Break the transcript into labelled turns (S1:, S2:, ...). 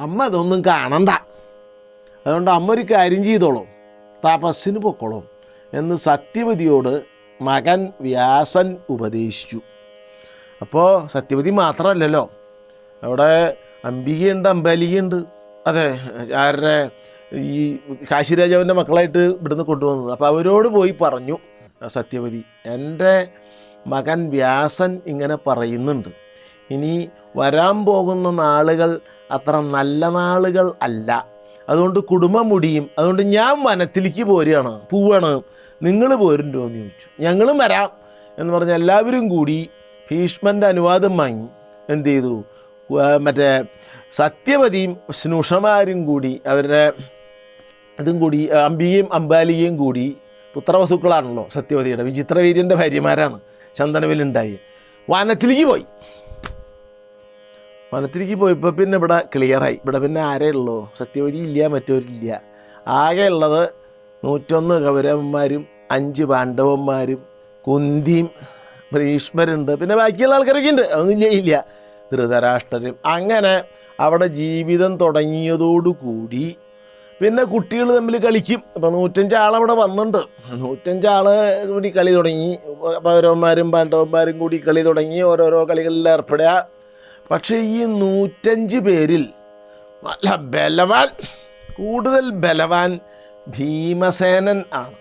S1: അമ്മ ഇതൊന്നും കാണണ്ട. അതുകൊണ്ട് അമ്മ ഒരു കാര്യം ചെയ്തോളും. തപസ്സിന് പൊക്കോളും എന്ന് സത്യവതിയോട് മകൻ വ്യാസൻ ഉപദേശിച്ചു. അപ്പോൾ സത്യവതി മാത്രമല്ലല്ലോ. അവിടെ അംബികയുണ്ട് അമ്പാലികയുണ്ട് അതെ ആരുടെ ഈ കാശിരാജാവിന്റെ മക്കളായിട്ട് ഇവിടുന്ന് കൊണ്ടുവന്നത്. അപ്പോൾ അവരോട് പോയി പറഞ്ഞു സത്യവതി. എന്റെ മകൻ വ്യാസൻ ഇങ്ങനെ പറയുന്നുണ്ട്. ഇനി വരാൻ പോകുന്ന നാളുകൾ അത്ര നല്ല നാളുകൾ അല്ല. അതുകൊണ്ട് കുടുംബം മുടിയും അതുകൊണ്ട് ഞാൻ വനത്തിലേക്ക് പോരുകയാണ് പോവാണ്. നിങ്ങൾ പോരുണ്ടോ എന്ന് ചോദിച്ചു. ഞങ്ങളും വരാം എന്ന് പറഞ്ഞ എല്ലാവരും കൂടി ഭീഷ്മന്റെ അനുവാദം വാങ്ങി. എന്ത് ചെയ്തു? മറ്റേ സത്യവതിയും സ്നുഷമാരും കൂടി അവരുടെ ഇതും കൂടി അമ്പിയും അമ്പാലിയും കൂടി പുത്രവസുക്കളാണല്ലോ സത്യവതിയുടെ വിചിത്രവീര്യന്റെ ഭാര്യമാരാണ് ചന്ദനവിലുണ്ടായി. വനത്തിലേക്ക് പോയി. വനത്തിലേക്ക് പോയപ്പോൾ പിന്നെ ഇവിടെ ക്ലിയറായി ഇവിടെ പിന്നെ ആരേ ഉള്ളൂ. സത്യവതി ഇല്ല മറ്റവരില്ല ആകെ ഉള്ളത് നൂറ്റൊന്ന് കൗരവന്മാരും അഞ്ച് പാണ്ഡവന്മാരും കുന്തിയും ഭീഷ്മരുണ്ട്. പിന്നെ ബാക്കിയുള്ള ആൾക്കാരൊക്കെ ഉണ്ട്. അതൊന്നും ഇല്ല. ധൃതരാഷ്ട്രരും. അങ്ങനെ അവിടെ ജീവിതം തുടങ്ങിയതോടുകൂടി പിന്നെ കുട്ടികൾ തമ്മിൽ കളിക്കും. ഇപ്പം നൂറ്റഞ്ചാളവിടെ വന്നിട്ടുണ്ട്. നൂറ്റഞ്ചാൾ കൂടി കളി തുടങ്ങി. പൗരവന്മാരും പാണ്ഡവന്മാരും കൂടി കളി തുടങ്ങി. ഓരോരോ കളികളിൽ ഏർപ്പെടുക. പക്ഷേ ഈ നൂറ്റഞ്ച് പേരിൽ നല്ല ബലവാൻ കൂടുതൽ ബലവാൻ ഭീമസേനൻ ആണ്.